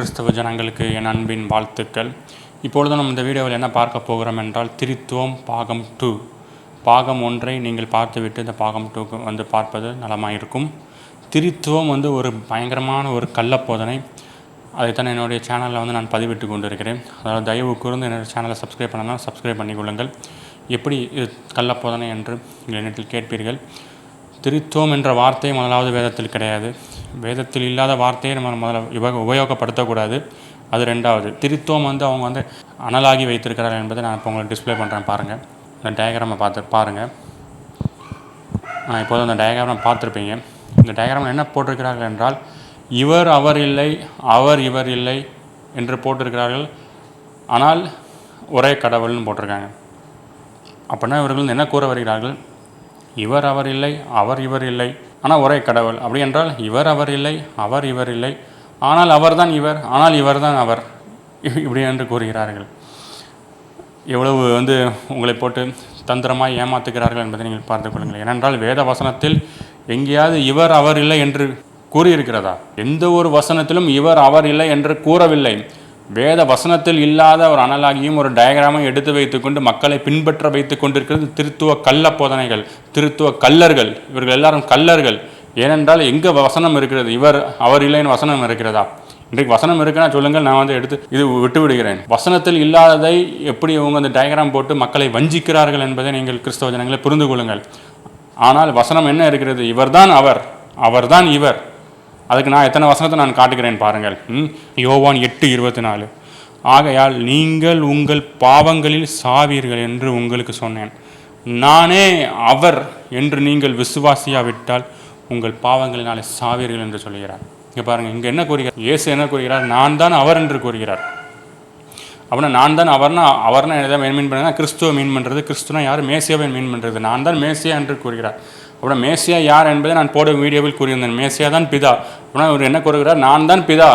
கிறிஸ்தவ ஜனங்களுக்கு என் அன்பின் வாழ்த்துக்கள். இப்பொழுது நம்ம இந்த வீடியோவில் என்ன பார்க்க போகிறோம் என்றால் திருத்துவம் பாகம் டூ. பாகம் ஒன்றை நீங்கள் பார்த்துவிட்டு இந்த பாகம் டூக்கு வந்து பார்ப்பது நலமாக இருக்கும். திருத்துவம் வந்து ஒரு பயங்கரமான ஒரு கள்ளப்போதனை. அதைத்தான் என்னுடைய சேனலில் வந்து நான் பதிவிட்டு கொண்டு இருக்கிறேன் அதாவது தயவு கூர்ந்து என்னுடைய சேனலை சப்ஸ்கிரைப் பண்ணலாம் சப்ஸ்கிரைப் பண்ணிக்கொள்ளுங்கள் எப்படி இது கள்ளப்போதனை என்று நீங்கள் என்னிடத்தில் கேட்பீர்கள்? திருத்துவம் என்ற வார்த்தை முதலாவது வேதத்தில் கிடையாது. வேதத்தில் இல்லாத வார்த்தையை நம்ம முதல்ல உப உபயோகப்படுத்தக்கூடாது. அது ரெண்டாவது திருத்துவம் வந்து அவங்க வந்து அனலாகி வைத்திருக்கிறார்கள் என்பதை நான் இப்போ உங்களுக்கு டிஸ்ப்ளே பண்ணுறேன் பாருங்கள் இந்த டயக்ராமை பார்த்து பாருங்கள் நான் இப்போது அந்த டயக்ராம் பார்த்துருப்பீங்க. இந்த டயக்ராமில் என்ன போட்டிருக்கிறார்கள் என்றால் இவர் அவர் இல்லை அவர் இவர் இல்லை என்று போட்டிருக்கிறார்கள். ஆனால் ஒரே கடவுள்னு போட்டிருக்காங்க. அப்படின்னா இவர்கள் என்ன கூற வருகிறார்கள்? இவர் அவர் இல்லை அவர் இவர் இல்லை. ஆனால் ஒரே கடவுள். அப்படி என்றால் இவர் அவர் இல்லை அவர் இவர் இல்லை. ஆனால் அவர்தான் இவர் ஆனால் இவர்தான் அவர். இப்படி என்று கூறுகிறார்கள். எவ்வளவு வந்து உங்களை போட்டு தந்திரமாக ஏமாத்துகிறார்கள் என்பதை நீங்கள் பார்த்து கொள்ளுங்கள். ஏனென்றால் வேத வசனத்தில் எங்கேயாவது இவர் அவர் இல்லை என்று கூறியிருக்கிறதா? எந்த ஒரு வசனத்திலும் இவர் அவர் இல்லை என்று கூறவில்லை. வேத வசனத்தில் இல்லாத ஒரு அனலாகியும் ஒரு டயக்ராமும் எடுத்து வைத்துக்கொண்டு மக்களை பின்பற்ற வைத்துக் கொண்டிருக்கிறது திருத்துவ கள்ள போதனைகள் திருத்துவ கல்லர்கள். இவர்கள் எல்லாரும் கல்லர்கள். ஏனென்றால் எங்கே வசனம் இருக்கிறது? இவர் அவர் இல்லைன்னு வசனம் இருக்கிறதா? இன்றைக்கு வசனம் இருக்குன்னா சொல்லுங்கள் நான் வந்து எடுத்து இது விட்டு விடுகிறேன். வசனத்தில் இல்லாததை எப்படி இவங்க அந்த டயக்ராம் போட்டு மக்களை வஞ்சிக்கிறார்கள் என்பதை நீங்கள் கிறிஸ்தவ ஜனங்களை புரிந்து கொள்ளுங்கள். ஆனால் வசனம் என்ன இருக்கிறது? இவர்தான் அவர். அவர்தான் இவர். அதுக்கு நான் எத்தனை வசனத்தை நான் காட்டுகிறேன் பாருங்கள். யோவான் எட்டு இருபத்தி நாலு ஆகையால் நீங்கள் உங்கள் பாவங்களில் சாவீர்கள் என்று உங்களுக்கு சொன்னேன். நானே அவர் என்று நீங்கள் விசுவாசியாவிட்டால் உங்கள் பாவங்களினாலே சாவீர்கள் என்று சொல்கிறார். இங்கே பாருங்கள் இங்கே என்ன கூறுகிறார்? இயேசு என்ன கூறுகிறார்? நான் தான் அவர் என்று கூறுகிறார். அப்படின்னா நான் தான் அவர்னா அவர்னா எதாவது மீன் பண்ணுறதுனா கிறிஸ்துவ மீன் பண்ணுறது கிறிஸ்துவனா யார்? மேசியாவை மீன் பண்ணுறது நான் தான் மேசியா என்று கூறுகிறார். அப்புறம் மேசியா யார் என்பதை நான் போடும் வீடியோவில் கூறியிருந்தேன். மேசியா தான் பிதா. அப்படின்னா இவர் என்ன கூறுகிறார்? நான் தான் பிதா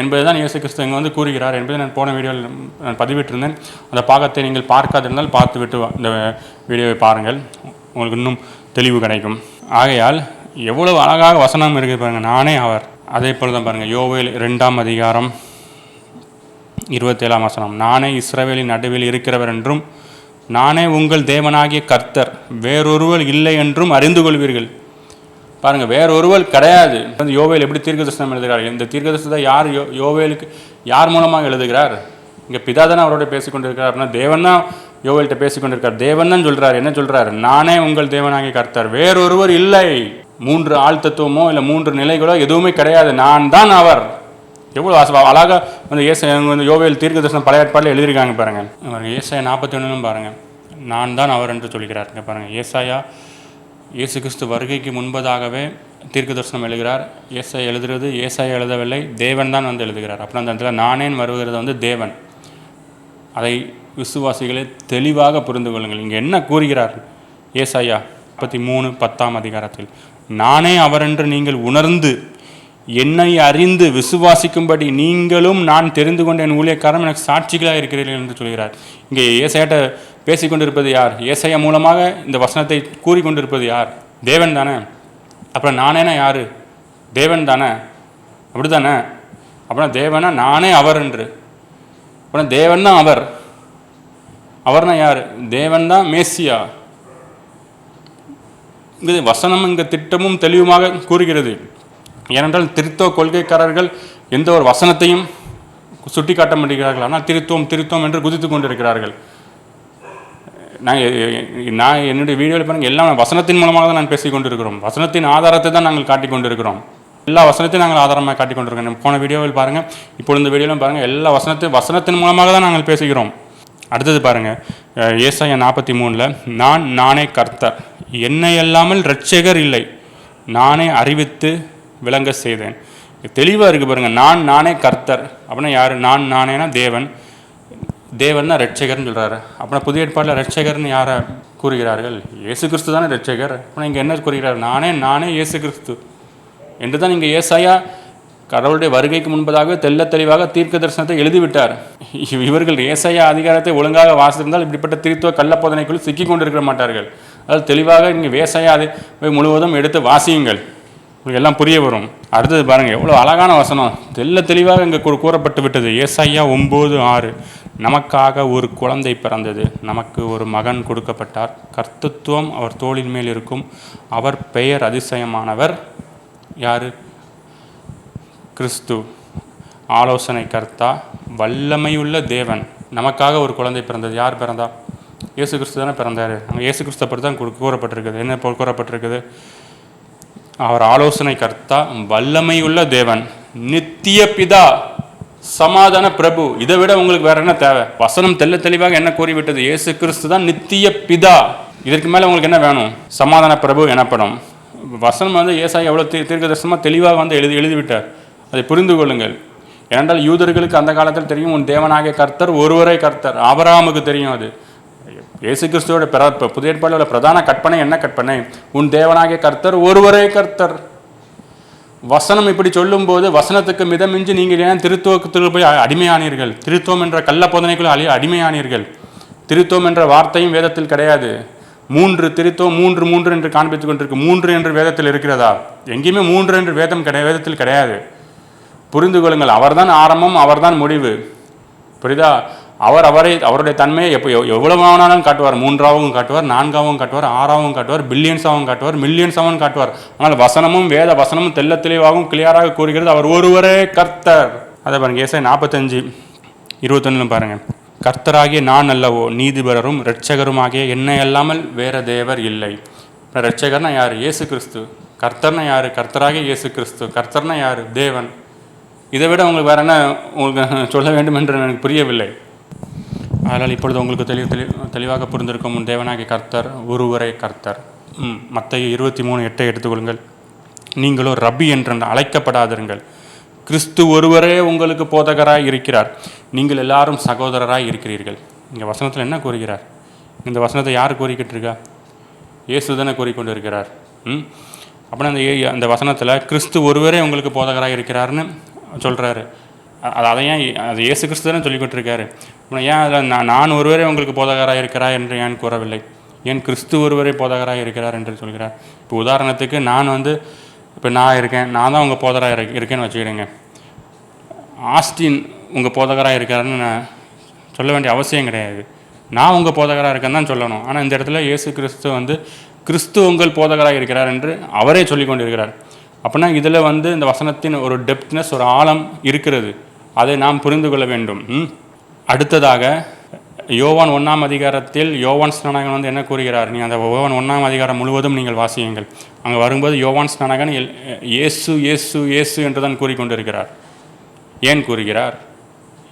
என்பதை தான் இயேசு கிறிஸ்து இங்கே வந்து கூறுகிறார் என்பதை நான் போன வீடியோவில் நான் பதிவிட்டிருந்தேன். அந்த பாகத்தை நீங்கள் பார்க்காதிருந்தால் பார்த்து விட்டு இந்த வீடியோவை பாருங்கள். உங்களுக்கு இன்னும் தெளிவு கிடைக்கும். ஆகையால் எவ்வளவு அழகாக வசனம் இருக்குது பாருங்கள் நானே அவர். அதே போல் தான் பாருங்கள் யோவேல் ரெண்டாம் அதிகாரம் இருபத்தேழாம் வசனம். நானே இஸ்ரவேலின் நடுவில் இருக்கிறவர் என்றும் நானே உங்கள் தேவனாகிய கர்த்தர். வேறொருவர் இல்லை என்றும் அறிந்து கொள்வீர்கள். பாருங்கள் வேறொருவர் கிடையாது. வந்து யோவேல் எப்படி தீர்க்கதரிசனம் எழுதுகிறார்? இந்த தீர்க்கதரிசனத்தை யார் யோ யோவேலுக்கு யார் மூலமாக எழுதுகிறார்? இங்கே பிதா தானே அவரோட பேசிக்கொண்டிருக்கிறார் அப்படின்னா தேவன் தான் யோவேல்கிட்ட பேசிக்கொண்டிருக்கார். தேவன் தான் சொல்கிறார் என்ன சொல்கிறார் நானே உங்கள் தேவனாகிய கர்த்தர். வேறொருவர் இல்லை. மூன்று ஆழ்த்தத்துவமோ இல்லை மூன்று நிலைகளோ எதுவுமே கிடையாது. நான் தான் அவர். எவ்வளோ அச- அழகாக வந்து ஏச வந்து யோவேல் தீர்க்க தரிசனம் பழைய ஏற்பாடில் எழுதியிருக்காங்க பாருங்க. பாருங்க ஏசாயா நாற்பத்தி ஒன்றுலும் பாருங்கள் நான் தான் அவர் என்று சொல்கிறாருங்க பாருங்கள் ஏசாயா இயேசு கிறிஸ்து வருகைக்கு முன்பதாகவே தீர்க்க தரிசனம் எழுதுகிறார் ஏசாய் எழுதுறது ஏசாய் எழுதவில்லை தேவன் தான் வந்து எழுதுகிறார். அப்புறம் அந்த இடத்துல நானேன் வருகிறது வந்து தேவன். அதை விசுவாசிகளை தெளிவாக புரிந்து கொள்ளுங்கள். இங்கே என்ன கூறுகிறார் ஏசாயா முப்பத்தி மூணு பத்தாம் அதிகாரத்தில்? நானே அவரென்று நீங்கள் உணர்ந்து என்னை அறிந்து விசுவாசிக்கும்படி நீங்களும் நான் தெரிந்து கொண்ட என் ஊழியக்காரன் எனக்கு சாட்சிகளாக இருக்கிறீர்கள் என்று சொல்கிறார். இங்கே ஏசையாட்ட பேசிக்கொண்டிருப்பது யார்? ஏசையா மூலமாக இந்த வசனத்தை கூறிக்கொண்டிருப்பது யார்? தேவன் தானே. அப்புறம் நானேனா யார்? தேவன் தானே. அப்படி தானே அப்புறம் தேவனா நானே அவர் என்று. அப்புறம் தேவன் தான் அவர். அவர்னா யார்? தேவன் தான் மேசியா. இது வசனம் இங்கே திட்டமும் தெளிவுமாக கூறுகிறது. ஏனென்றால் திருத்துவ கொள்கைக்காரர்கள் எந்த ஒரு வசனத்தையும் சுட்டி காட்ட மாட்டேங்கிறார்கள். ஆனால் திருத்தோம் திருத்தோம் என்று குதித்து கொண்டிருக்கிறார்கள். நான் நான் என்னுடைய வீடியோவில் பாருங்க எல்லாம் வசனத்தின் மூலமாக தான் நான் பேசிக் கொண்டிருக்கிறோம். வசனத்தின் ஆதாரத்தை தான் நாங்கள் காட்டிக் கொண்டிருக்கிறோம். எல்லா வசனத்தையும் நாங்கள் ஆதாரமாக காட்டிக் கொண்டிருக்கிறோம். போன வீடியோவில் பாருங்கள் இப்போ இந்த வீடியோவிலும் பாருங்கள் எல்லா வசனத்தையும் வசனத்தின் மூலமாக தான் நாங்கள் பேசுகிறோம். அடுத்தது பாருங்கள் அஹ், நாற்பத்தி மூணில் நான் நானே கர்த்தர். என்னை அல்லாமல் இரட்சகர் இல்லை. நானே அறிவித்து விளங்க செய்தேன். தெளிவாக இருக்குது பாருங்கள் நான் நானே கர்த்தர். அப்படின்னா யார்? நான் நானேனா தேவன். தேவன்னா ரட்சகர்னு சொல்கிறாரு அப்படின்னா புதிய ஏற்பாட்டில் ரட்சகர்னு யாரை கூறுகிறார்கள்? இயேசு கிறிஸ்து தானே ரட்சகர் அப்படின்னா இங்கே என்ன கூறுகிறார்? நானே நானே இயேசு கிறிஸ்து என்று தான் இங்கே ஏசாயா கடவுளுடைய வருகைக்கு முன்பதாக தெள்ள தெளிவாக தீர்க்க தரிசனத்தை எழுதிவிட்டார். இவர்கள் ஏசாயா அதிகாரத்தை ஒழுங்காக வாசித்திருந்தால் இப்படிப்பட்ட திருத்துவ கள்ளப்போதனைக்குள் சிக்கிக் கொண்டிருக்க மாட்டார்கள். அதாவது தெளிவாக இங்கே வேசாயா முழுவதும் எடுத்து வாசியுங்கள். உங்களுக்கு எல்லாம் புரிய வரும். அடுத்தது பாருங்கள் எவ்வளோ அழகான வசனம். தெல்ல தெளிவாக இங்கே கூறப்பட்டு விட்டது. ஏசையா ஒம்பது ஆறு. நமக்காக ஒரு குழந்தை பிறந்தது. நமக்கு ஒரு மகன் கொடுக்கப்பட்டார். கர்த்தத்துவம் அவர் தோளின் மேல் இருக்கும். அவர் பெயர் அதிசயமானவர். யார்? கிறிஸ்து. ஆலோசனை கர்த்தா வல்லமையுள்ள தேவன். நமக்காக ஒரு குழந்தை பிறந்தது. யார் பிறந்தா? இயேசு கிறிஸ்து தானே பிறந்தார். அங்கே இயேசு கிறிஸ்துவை பற்றி தான் கூறப்பட்டிருக்குது. என்ன கூறப்பட்டிருக்குது? அவர் ஆலோசனை கர்த்தா வல்லமையுள்ள தேவன் நித்திய பிதா சமாதான பிரபு. இதை விட உங்களுக்கு வேற என்ன தேவை? வசனம் தெள்ள தெளிவாக என்ன கூறிவிட்டது? இயேசு கிறிஸ்து தான் நித்திய பிதா. இதற்கு மேலே உங்களுக்கு என்ன வேணும்? சமாதான பிரபு எனப்படும். வசனம் வந்து ஏசாய் எவ்வளோ தீ தீர்க்கதரிசனமாக தெளிவாக வந்து எழுதி எழுதிவிட்டார். அதை புரிந்து கொள்ளுங்கள். ஏனென்றால் யூதர்களுக்கு அந்த காலத்தில் தெரியும் உன் தேவனாகிய கர்த்தர் ஒருவரே கர்த்தர். அபராமுக்கு தெரியும் அது. இயேசு கிறிஸ்துவோட பிற புதிய ஏற்பாடில் பிரதான கற்பனை என்ன கற்பனை? உன் தேவனாகிய கர்த்தர் ஒருவரே கர்த்தர். வசனம் இப்படி சொல்லும்போது வசனத்துக்கு மிதமிஞ்சு நீங்கள் ஏன் திருத்துவத்துக்கு போய் அடிமையானீர்கள்? திருத்துவம் என்ற கள்ள போதனைக்குள் அழி அடிமையானீர்கள். திருத்துவம் என்ற வார்த்தையும் வேதத்தில் கிடையாது. மூன்று திருத்துவம் மூன்று மூன்று என்று காண்பித்துக் கொண்டிருக்கு. மூன்று என்று வேதத்தில் இருக்கிறதா? எங்கேயுமே மூன்று என்று வேதம் கிடையாது வேதத்தில் கிடையாது. புரிந்து கொள்ளுங்கள் அவர்தான் ஆரம்பம் அவர்தான் முடிவு. புரியுதா அவர் அவரை அவருடைய தன்மையை எப்போ எவ்- எவ்வளவு வேணாலும் காட்டுவார். மூன்றாவும் காட்டுவார் நான்காவும் காட்டுவார் ஆறாவும் காட்டுவார் பில்லியன்ஸாகவும் காட்டுவார் மில்லியன்ஸாகவும் காட்டுவார். ஆனால் வசனமும் வேத வசனமும் தெல்ல தெளிவாகவும் கிளியராக கூறுகிறது அவர் ஒருவரே கர்த்தர். அதை பாருங்க ஏசாய் நாற்பத்தஞ்சு இருபத்தொன்னு பாருங்கள் கர்த்தராகிய நான் அல்லவோ நீதிபரரும் இரட்சகருமாகிய என்னை அல்லாமல் வேற தேவர் இல்லை. இப்ப இரட்சகர்னா யார்? இயேசு கிறிஸ்து. கர்த்தர்னா யார்? கர்த்தராகிய இயேசு கிறிஸ்து. கர்த்தர்னா யார்? தேவன். இதை விட உங்களுக்கு வேற என்ன உங்களுக்கு சொல்ல வேண்டும் என்று எனக்கு புரியவில்லை. அதனால் இப்பொழுது உங்களுக்கு தெளிவு தெளி தெளிவாக புரிந்திருக்கும் தேவனாகிய கர்த்தர் ஒருவரே கர்த்தர். ம் இருபத்தி மூணு எட்டை எடுத்துக்கொள்ளுங்கள் நீங்களோ ரபி என்று அழைக்கப்படாதிருங்கள். கிறிஸ்து ஒருவரே உங்களுக்கு போதகராக இருக்கிறார். நீங்கள் எல்லாரும் சகோதரராக இருக்கிறீர்கள். இங்கே வசனத்தில் என்ன கூறுகிறார்? இந்த வசனத்தை யார் கூறிக்கிட்டு இருக்கா? இயேசு தானே கூறிக்கொண்டு இருக்கிறார் ம் அப்படின்னா அந்த அந்த வசனத்தில் கிறிஸ்து ஒருவரே உங்களுக்கு போதகராக இருக்கிறாருன்னு சொல்கிறாரு அது அதை ஏன் அது இயேசு கிறிஸ்து தானே சொல்லிக்கிட்டு அப்புறம் ஏன் அதில் நான் நான் ஒருவரே உங்களுக்கு போதகராக இருக்கிறார் என்று ஏன் கூறவில்லை? ஏன் கிறிஸ்து ஒருவரே போதகராக இருக்கிறார் என்று சொல்கிறார். இப்போ உதாரணத்துக்கு நான் வந்து இப்போ நான் இருக்கேன் நான் தான் உங்கள் போதகராக இருக்க இருக்கேன்னு வச்சுக்கிறேங்க ஆஸ்டின் உங்கள் போதகராக இருக்காருன்னு நான் சொல்ல வேண்டிய அவசியம் கிடையாது. நான் உங்கள் போதகராக இருக்கேன்னு தான் சொல்லணும். ஆனால் இந்த இடத்துல இயேசு கிறிஸ்து வந்து கிறிஸ்து உங்கள் போதகராக இருக்கிறார் என்று அவரே சொல்லிக் கொண்டிருக்கிறார். அப்படின்னா இதில் வந்து இந்த வசனத்தின் ஒரு டெப்த்னஸ் ஒரு ஆழம் இருக்கிறது. அதை நாம் புரிந்து கொள்ள வேண்டும். அடுத்ததாக யோவான் ஒன்றாம் அதிகாரத்தில் யோவான் ஸ்நானகன் வந்து என்ன கூறுகிறார்? நீங்கள் அந்த யோவான் ஒன்றாம் அதிகாரம் முழுவதும் நீங்கள் வாசியுங்கள். அங்கே வரும்போது யோவான் ஸ்நானகன் எல்- இயேசு இயேசு இயேசு என்று தான் கூறிக்கொண்டிருக்கிறார். ஏன் கூறுகிறார்?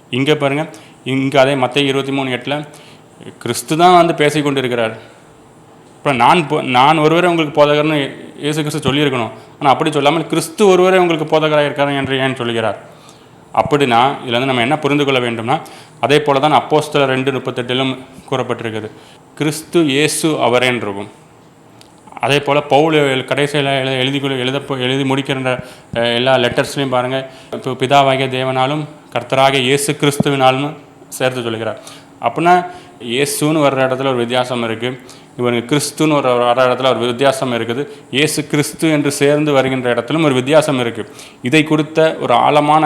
இங்கே பாருங்கள் இங்கே அதே மற்ற இருபத்தி மூணு எட்டில் கிறிஸ்து தான் வந்து பேசிக் கொண்டிருக்கிறார் இப்போ நான் போ- நான் ஒருவரை உங்களுக்கு போதகர்னு இயேசு கிறிஸ்து சொல்லியிருக்கணும். ஆனால் அப்படி சொல்லாமல் கிறிஸ்து ஒருவரை உங்களுக்கு போதகராக இருக்கார் என்று ஏன் சொல்கிறார் அப்படின்னா இதில் வந்து நம்ம என்ன புரிந்து கொள்ள வேண்டும்னா அதே போல தான் அப்போஸ்தல ரெண்டு முப்பத்தெட்டிலும் கூறப்பட்டிருக்குது கிறிஸ்து இயேசு அவரேன்றிருக்கும் அதே போல் பவுல் கடைசியில் எழுத எழுதி எழுத எழுதி முடிக்கின்ற எல்லா லெட்டர்ஸ்லையும் பாருங்கள் இப்போ பிதாவாகிய தேவனாலும் கர்த்தராகிய இயேசு கிறிஸ்துவினாலும் சேர்த்து சொல்கிறார் அப்படின்னா இயேசுன்னு வர்ற இடத்துல ஒரு வித்தியாசம் இருக்குது இவனுக்கு கிறிஸ்துன்னு ஒரு வர இடத்துல ஒரு வித்தியாசம் இருக்குது. இயேசு கிறிஸ்து என்று சேர்ந்து வருகின்ற இடத்திலும் ஒரு வித்தியாசம் இருக்குது இதை குறித்த ஒரு ஆழமான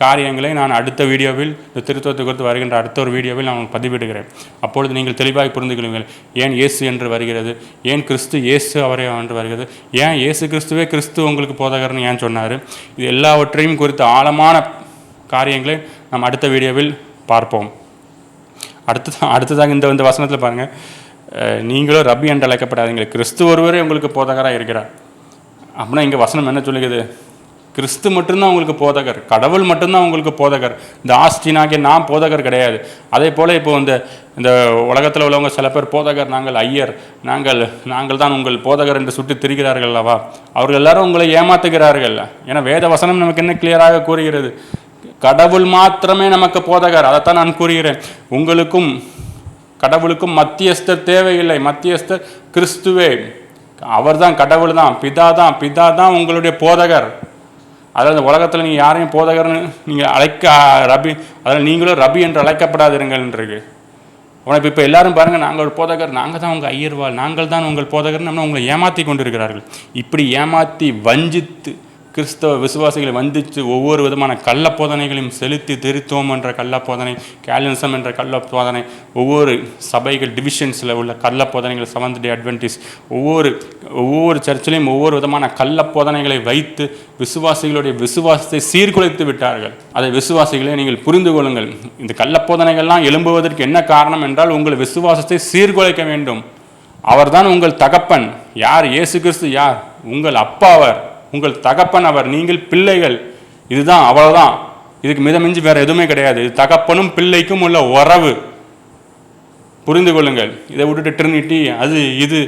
காரியங்களை நான் அடுத்த வீடியோவில் இந்த திருத்துவத்தை குறித்து வருகின்ற அடுத்த ஒரு வீடியோவில் நான் பதிவிடுகிறேன். அப்பொழுது நீங்கள் தெளிவாக புரிந்து கொள்ளுங்கள். ஏன் இயேசு என்று வருகிறது? ஏன் கிறிஸ்து இயேசு அவரே என்று வருகிறது? ஏன் இயேசு கிறிஸ்துவே கிறிஸ்து உங்களுக்கு போதகர்னு ஏன் சொன்னார்? இது எல்லாவற்றையும் குறித்த ஆழமான காரியங்களை நாம் அடுத்த வீடியோவில் பார்ப்போம். அடுத்தது அடுத்ததாக இந்த இந்த வசனத்தில் பாருங்கள் நீங்களும் ரபி ரப்பி என்று அழைக்கப்படாதீங்க. கிறிஸ்து ஒருவரே உங்களுக்கு போதகராக இருக்கிறார். அப்படின்னா இங்கே வசனம் என்ன சொல்லுகிறது? கிறிஸ்து மட்டும்தான் உங்களுக்கு போதகர் கடவுள் மட்டும்தான் உங்களுக்கு போதகர். இந்த ஆஸ்டினாகிய நான் போதகர் கிடையாது. அதே போல் இப்போ இந்த இந்த உலகத்தில் உள்ளவங்க சில பேர் போதகர் நாங்கள் ஐயர் நாங்கள் நாங்கள் தான் உங்கள் போதகர் என்று சுட்டி திரிகிறார்கள் அல்லவா? அவர்கள் எல்லாரும் உங்களை ஏமாத்துகிறார்கள். ஏன்னா வேத வசனம் நமக்கு என்ன கிளியராக கூறுகிறது? கடவுள் மாத்திரமே நமக்கு போதகர். அதைத்தான் நான் கூறுகிறேன். உங்களுக்கும் கடவுளுக்கும் மத்தியஸ்தர் தேவையில்லை. மத்தியஸ்தர் கிறிஸ்துவே. அவர்தான் கடவுள் தான் பிதா தான் பிதா தான் உங்களுடைய போதகர். அதாவது உலகத்தில் நீங்கள் யாரையும் போதகர்னு நீங்கள் அழைக்க ரபி அதில் நீங்களும் ரபி என்று அழைக்கப்படாதிருங்கள் உனக்கு இப்போ எல்லாரும் பாருங்கள் நாங்கள் ஒரு போதகர் நாங்கள் தான் உங்கள் ஐயர்வாள் நாங்கள் தான் உங்கள் போதகர் நம்ம உங்களை ஏமாற்றி கொண்டிருக்கிறார்கள். இப்படி ஏமாற்றி வஞ்சித்து கிறிஸ்தவ விசுவாசிகளை வந்திச்சு ஒவ்வொரு விதமான கள்ள போதனைகளையும் செலுத்தி திருத்துவம் என்ற கள்ள போதனை என்ற கள்ள போதனை ஒவ்வொரு சபைகள் டிவிஷன்ஸில் உள்ள கள்ள போதனைகள் செவன்த் டே அட்வென்டிஸ் ஒவ்வொரு ஒவ்வொரு சர்ச்சிலையும் ஒவ்வொரு விதமான கள்ள போதனைகளை வைத்து விசுவாசிகளுடைய விசுவாசத்தை சீர்குலைத்து விட்டார்கள். அதை விசுவாசிகளை நீங்கள் புரிந்து கொள்ளுங்கள். இந்த கள்ள போதனைகள்லாம் எழும்புவதற்கு என்ன காரணம் என்றால் உங்கள் விசுவாசத்தை சீர்குலைக்க வேண்டும். அவர்தான் உங்கள் தகப்பன். யார்? இயேசு கிறிஸ்து யார்? உங்கள் அப்பாவர் உங்கள் தகப்பன் அவர் நீங்கள் பிள்ளைகள். இதுதான் அவ்வளோதான் இதுக்கு மிதமிஞ்சி வேற எதுவுமே கிடையாது. இது தகப்பனும் பிள்ளைக்கும் உள்ள உறவு. புரிந்து கொள்ளுங்கள். இதை விட்டுட்டு ட்ரினிட்டி அது இது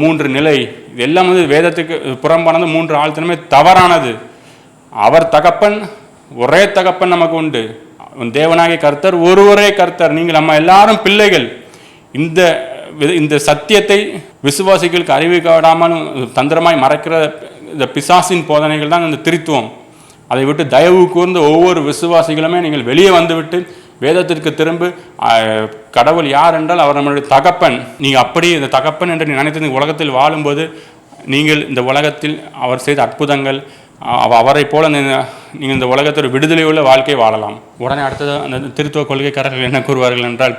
மூன்று நிலை. இது எல்லாம் வந்து வேதத்துக்கு புறம்பானது மூன்று ஆழ்த்தனமே தவறானது. அவர் தகப்பன் ஒரே தகப்பன் நமக்கு உண்டு. தேவனாகிய கர்த்தர் ஒருவரே கர்த்தர். நீங்கள் நம்ம எல்லாரும் பிள்ளைகள். இந்த இந்த சத்தியத்தை விசுவாசிகளுக்கு அறிவிக்காடாமலும் தந்திரமாய் மறைக்கிற இந்த பிசாசின் போதனைகள் தான் இந்த திருத்துவம். அதை விட்டு தயவு கூர்ந்து ஒவ்வொரு விசுவாசிகளுமே நீங்கள் வெளியே வந்துவிட்டு வேதத்திற்கு திரும்ப கடவுள் யார் என்றால் அவர் நம்மளுடைய தகப்பன். நீங்கள் அப்படி இந்த தகப்பன் என்று நீ நினைத்து இந்த உலகத்தில் வாழும்போது நீங்கள் இந்த உலகத்தில் அவர் செய்த அற்புதங்கள் அவ- அவரைப் போல நீங்கள் இந்த உலகத்தில் விடுதலை உள்ள வாழ்க்கை வாழலாம். உடனே அடுத்தது அந்த திருத்துவ கொள்கைக்காரர்கள் என்ன கூறுவார்கள் என்றால்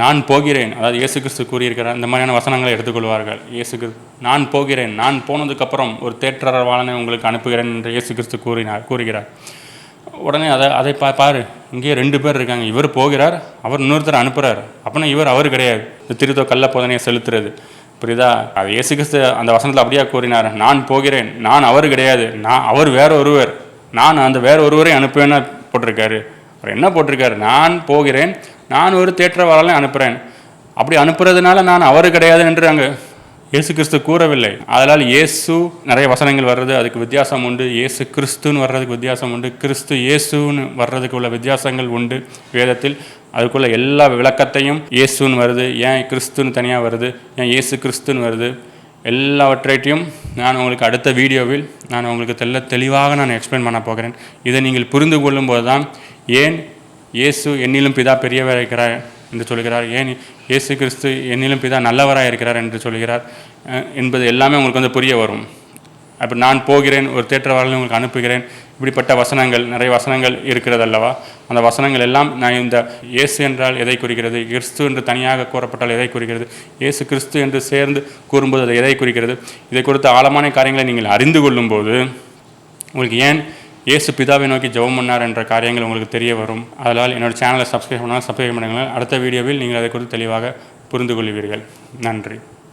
நான் போகிறேன். அதாவது இயேசு கிறிஸ்து கூறியிருக்கிறார் இந்த மாதிரியான வசனங்களை எடுத்துக்கொள்வார்கள். இயேசு கிறிஸ்து நான் போகிறேன். நான் போனதுக்கப்புறம் ஒரு தேற்றரவாளனை உங்களுக்கு அனுப்புகிறேன் என்று இயேசு கிறிஸ்து கூறினார் கூறுகிறார். உடனே அதை அதை பா பாரு. இங்கேயே ரெண்டு பேர் இருக்காங்க. இவர் போகிறார் அவர் இன்னொருத்தர் அனுப்புகிறார் அப்படின்னா இவர் அவர் கிடையாது. இந்த திருத்தோ கள்ள போதனையை செலுத்துறது. புரியுதா? அது இயேசு கிறிஸ்து அந்த வசனத்தில் அப்படியே கூறினார்? நான் போகிறேன். நான் அவர் கிடையாது. நான் அவர் வேற ஒருவர். நான் அந்த வேற ஒருவரை அனுப்புவேன்னு போட்டிருக்காரு. அவர் என்ன போட்டிருக்காரு? நான் போகிறேன். நான் ஒரு தேற்றவாளனை அனுப்புகிறேன் அப்படி அனுப்புறதுனால நான் அவர் கிடையாது என்று அங்கே இயேசு கிறிஸ்து கூறவில்லை. அதனால் இயேசு நிறைய வசனங்கள் வர்றது அதுக்கு வித்தியாசம் உண்டு. இயேசு கிறிஸ்துன்னு வர்றதுக்கு வித்தியாசம் உண்டு. கிறிஸ்து இயேசுன்னு வர்றதுக்கு உள்ள வித்தியாசங்கள் உண்டு வேதத்தில். அதுக்குள்ள எல்லா விளக்கத்தையும் இயேசுன்னு வருது. ஏன் கிறிஸ்துன்னு தனியாக வருது? ஏன் இயேசு கிறிஸ்துன்னு வருது? எல்லாவற்றையும் நான் உங்களுக்கு அடுத்த வீடியோவில் நான் உங்களுக்கு தெல்ல தெளிவாக நான் எக்ஸ்பிளைன் பண்ண போகிறேன். இதை நீங்கள் புரிந்து கொள்ளும்போது தான் ஏன் இயேசு என்னிலும் பிதா பெரியவராக இருக்கிறார் என்று சொல்கிறார். ஏன் இயேசு கிறிஸ்து என்னிலும் பிதா நல்லவராக இருக்கிறார் என்று சொல்கிறார்? என்பது எல்லாமே உங்களுக்கு வந்து புரிய வரும். அப்போ நான் போகிறேன் ஒரு தேற்றவாளனை உங்களுக்கு அனுப்புகிறேன். இப்படிப்பட்ட வசனங்கள் நிறைய வசனங்கள் இருக்கிறது அல்லவா அந்த வசனங்கள் எல்லாம் நான் இந்த இயேசு என்றால் எதை குறிக்கிறது? கிறிஸ்து என்று தனியாக கூறப்பட்டால் எதை குறிக்கிறது? இயேசு கிறிஸ்து என்று சேர்ந்து கூறும்போது அது எதை குறிக்கிறது? இதை குறித்த ஆழமான காரியங்களை நீங்கள் அறிந்து கொள்ளும்போது உங்களுக்கு ஏன் இயேசு பிதாவை நோக்கி ஜெபம் பண்ணார் என்ற காரியங்கள் உங்களுக்கு தெரிய வரும். அதனால் என்னோட சேனலை சப்ஸ்கிரைப் பண்ணால் சப்ஸ்கிரைப் பண்ணுங்கள் அடுத்த வீடியோவில் நீங்கள் அதை குறித்து தெளிவாக புரிந்து கொள்வீர்கள் நன்றி.